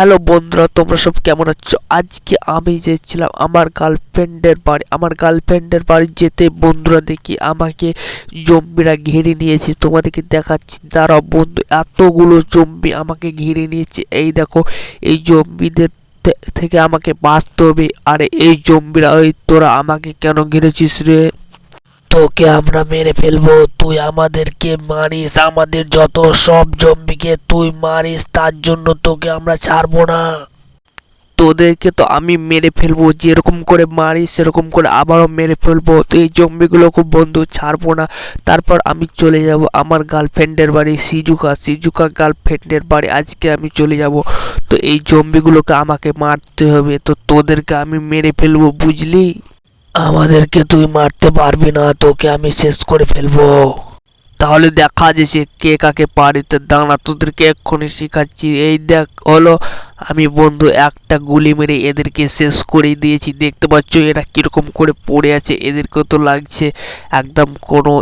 Hello বন্ধুরা, তোমরা সব কেমন আছো? আজকে আমি যেছিলাম আমার গার্লফ্রেন্ডের বাড়ি, আমার গার্লফ্রেন্ডের বাড়ি যেতে বন্ধুরা দেখি আমাকে জম্বিরা ঘিরে নিয়েছে। তোমাদেরকে দেখাচ্ছি, দাঁড়াও বন্ধু, এতগুলো জম্বি আমাকে ঘিরে নিয়েছে। এই দেখো, এই জম্বিদের থেকে আমাকে বাঁচতে হবে। আরে এই জম্বিরা ওই তোরা আমাকে কেন ঘিরেছিস রে? তোকে আমরা মেরে ফেলব। তুই আমাদেরকে মারিস, আমাদের যত সব জম্বিকে তুই মারিস, তার জন্য তোকে আমরা ছাড়বো না। তোদেরকে তো আমি মেরে ফেলব, যেরকম করে মারিস, সেরকম করে আবারও মেরে ফেলব। তো এই জম্বিগুলো খুব বন্ধু, ছাড়বো না। তারপর আমি চলে যাব আমার গার্লফ্রেন্ডের বাড়ি, সিজুকা সিজুকা গার্লফ্রেন্ডের বাড়ি। আজকে আমি চলে যাব। তো এই জম্বিগুলোকে আমাকে মারতে হবে। তো তোদেরকে আমি মেরে ফেলব, বুঝলি? আমাদেরকে তুই মারতে পারবি না, তোকে আমি শেষ করে ফেলব। তাহলে দেখা যাচ্ছে কে কাকে পারিতে দাঁড়া তোদেরকে এক্ষুনি শেখাচ্ছি। এই দেখ, হলো, আমি বন্ধু, একটা গুলি মেরে এদেরকে শেষ করে দিয়েছি। দেখতে পাচ্ছ এরা কীরকম করে পড়ে আছে, এদেরকেও তো লাগছে একদম কোনো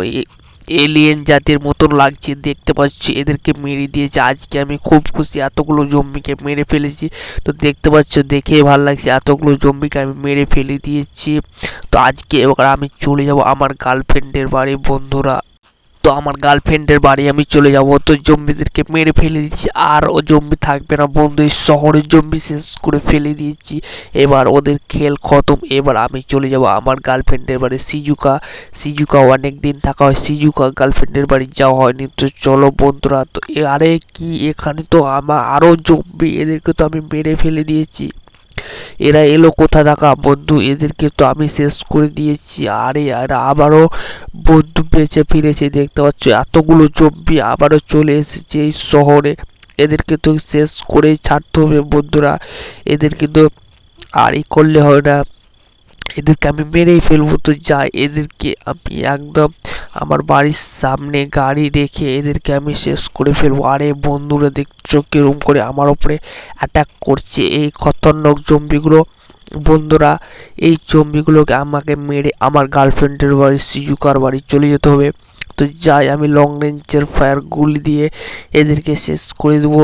এলিয়েন জাতির মতন লাগছে, দেখতে পাচ্ছি, এদেরকে মেরে দিয়েছে। আজকে আমি খুব খুশি, এতগুলো জম্বিকে মেরে ফেলেছি। তো দেখতে পাচ্ছ দেখেই ভালো লাগছে, এতগুলো জম্বিকে আমি মেরে ফেলে দিয়েছি। তো আজকে এবার আমি চলে যাব আমার গার্লফ্রেন্ডের বাড়ি, বন্ধুরা। তো আমার গার্লফ্রেন্ডের বাড়ি আমি চলে যাব। তো জম্বিদেরকে মেরে ফেলে দিচ্ছি। আর ও জম্বি থাকবে না বন্ধু, এই শহরের জম্বি শেষ করে ফেলে দিয়েছি। এবার ওদের খেল খতম। এবার আমি চলে যাব আমার গার্লফ্রেন্ডের বাড়ি, সিজুকা। সিজুকা অনেক দিন থাকা হয়, সিজুকা গার্লফ্রেন্ডের বাড়ি যাওয়া হয়নি। তো চলো বন্ধুরা, তো আরে কি এখানে তো আমার আরও জম্বি, এদেরকে তো আমি মেরে ফেলে দিয়েছি। এরা এলো কোথা থাকা বন্ধু, এদেরকে তো আমি শেষ করে দিয়েছি। আরে আর আবারও বন্ধু বেঁচে ফিরেছে, দেখতে পাচ্ছ? এতগুলো জম্বি আবারও চলে এসেছে এই শহরে। এদেরকে তো শেষ করেই ছাড়তে হবে বন্ধুরা। এদের কিন্তু আর ই করলে হয় না। এদেরকে আমি মেরেই ফেলব। তো যাই, এদেরকে আমি একদম আমার বাড়ির সামনে গাড়ি রেখে এদেরকে আমি শেষ করে ফেলব। আরে বন্ধুরা দেখছ কিরম করে আমার ওপরে অ্যাটাক করছে। এই খতরনাক জম্বিগুলো বন্ধুরা, এই জম্বিগুলোকে আমাকে মেরে আমার গার্লফ্রেন্ডের বাড়ি, সিজুকার বাড়ি চলে যেতে হবে। তো যাই, আমি লং রেঞ্জের ফায়ার গুলি দিয়ে এদেরকে শেষ করে দেবো।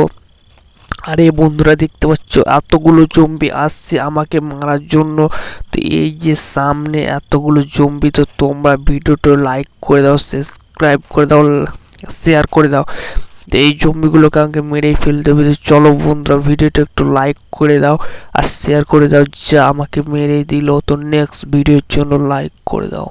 আরে বন্ধুরা দেখতে পাচ্ছ? এতগুলো জম্বি আসছে আমাকে মারার জন্য। তো এই যে সামনে এতগুলো জম্বি তো তোমরা ভিডিওটা লাইক করে দাও সাবস্ক্রাইব করে দাও শেয়ার করে দাও। তো এই জম্বিগুলোকে আমাকে মেরে ফেলতে হবে। চলো বন্ধুরা, ভিডিওটা একটু লাইক করে দাও আর শেয়ার করে দাও, যা আমাকে মেরে দিল। তো নেক্সট ভিডিওর জন্য লাইক করে দাও।